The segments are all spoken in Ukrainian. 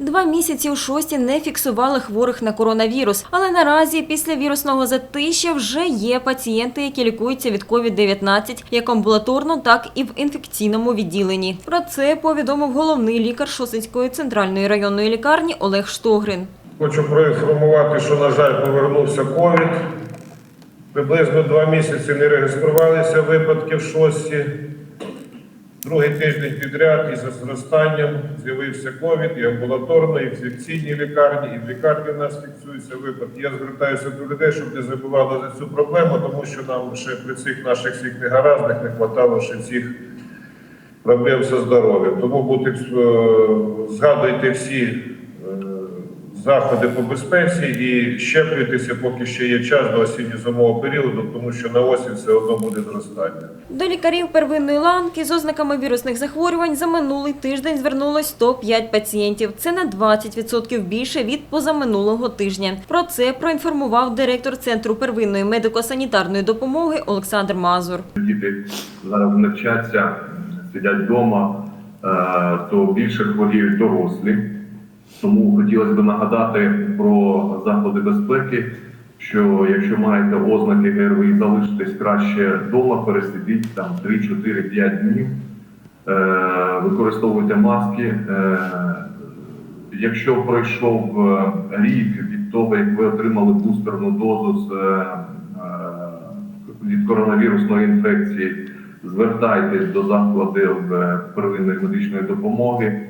Два місяці у шості не фіксували хворих на коронавірус, але наразі після вірусного затища вже є пацієнти, які лікуються від COVID-19 як амбулаторно, так і в інфекційному відділенні. Про це повідомив головний лікар Шосинської центральної районної лікарні Олег Штогрин. Хочу проінформувати, що, на жаль, повернувся ковід. Приблизно два місяці не реєструвалися випадки в шості. Другий тиждень підряд із зростанням з'явився ковід і амбулаторно, і в інфекційній лікарні, і в лікарні в нас фіксуються випадки. Я звертаюся до людей, щоб не забували за цю проблему, тому що нам ще при цих наших всіх негаразних не вистачало ще цих проблем зі здоров'ям. Тому будьте, е, згадуйте всі заходи по безпеці і щеплюйтеся, поки ще є час до осінньо-зимового періоду, тому що на осінь все одно буде зростання. До лікарів первинної ланки з ознаками вірусних захворювань за минулий тиждень звернулось 105 пацієнтів. Це на 20% більше від позаминулого тижня. Про це проінформував директор Центру первинної медико-санітарної допомоги Олександр Мазур. діти зараз не вчаться, сидять вдома, е, то більше хворіють дорослі. Тому хотілося б нагадати про заходи безпеки, що якщо маєте ознаки ГРВІ, залишитесь краще вдома, пересидіть там 3, 4, 5 днів, Е, використовуйте маски. Е, Якщо пройшов е, рік від того, як ви отримали бустерну дозу з е, е, від коронавірусної інфекції, звертайтесь до закладів е, первинної медичної допомоги.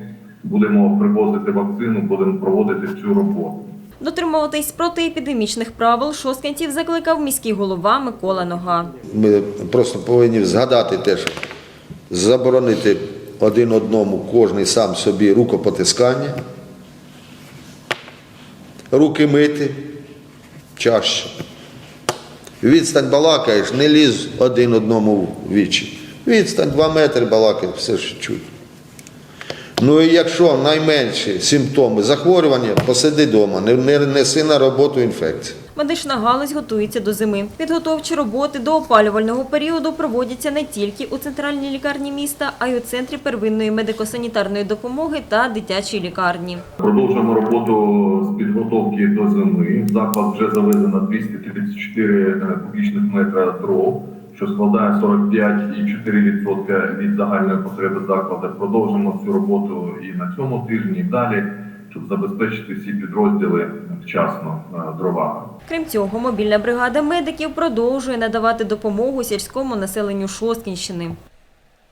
Будемо привозити вакцину, будемо проводити цю роботу. Дотримуватись протиепідемічних правил шосткинців закликав міський голова Микола Нога. Ми просто повинні згадати те, що заборонити один одному кожний сам собі рукопотискання, руки мити чаще. Відстань балакаєш, не ліз один одному в вічі. Відстань 2 метри балакаєш, все ж чуть. Ну і якщо найменші симптоми захворювання, посиди вдома, не, не неси на роботу інфекцію. Медична галузь готується до зими. Підготовчі роботи до опалювального періоду проводяться не тільки у центральній лікарні міста, а й у центрі первинної медико-санітарної допомоги та дитячій лікарні. Продовжуємо роботу з підготовки до зими. В заклад вже завезено 234 е, кубічних метра дров, що складає 45,4% від загальної потреби закладу. Продовжимо цю роботу і на цьому тижні, і далі, щоб забезпечити всі підрозділи вчасно е, дровами. Крім цього, мобільна бригада медиків продовжує надавати допомогу сільському населенню Шосткінщини.